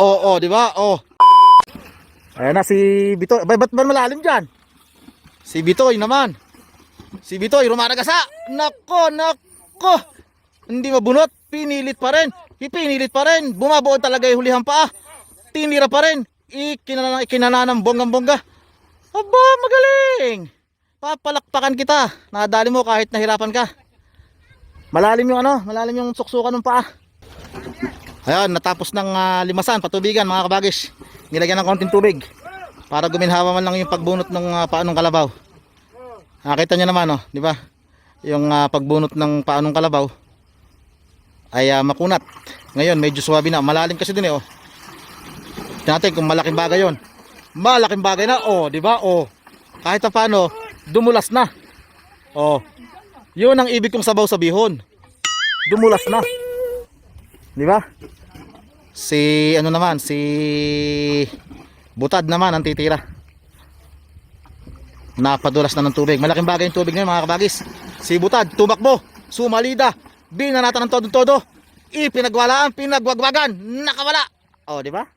Oo, di ba? Oh. Ayan na si Bitoy. Ba, ba't ba malalim dyan? Si Bitoy naman. Si Bitoy, rumaragasa. Nako, nako. Hindi mabunot. Pinilit pa rin. Pinilit pa rin. Bumabuo talaga yung hulihan pa. Tinira pa rin. Ikinana, ikinana ng bonggang-bongga. Aba, magaling. Papalakpakan kita. Nadali mo kahit nahirapan ka. Malalim yung ano, malalim yung suksukan ng paa. Ayan, natapos ng ah, limasan, patubigan mga kabagis. Nilagyan ng konting tubig para guminhawa man lang yung pagbunot ng ah, paanong kalabaw. Nakita nyo naman, oh, di ba? Yung ah, pagbunot ng paanong kalabaw ay ah, makunat. Ngayon, medyo suwabi na. Malalim kasi din eh, oh. Natin kung malaking bagay yon. Malaking bagay na, oh, di ba? Oh. Kahit pa paano, dumulas na. Oh. Yun ang ibig kong sabaw sa bihon. Dumulas na. Di ba? Si ano naman, si Butad naman ang titira. Napadulas na ng tubig. Malaking bagay yung tubig ngayon mga kabagis. Si Butad, tumakbo, sumalida, binanatan ng todo-todo, ipinagwalaan, pinagwagwagan, nakawala. Oh, di ba?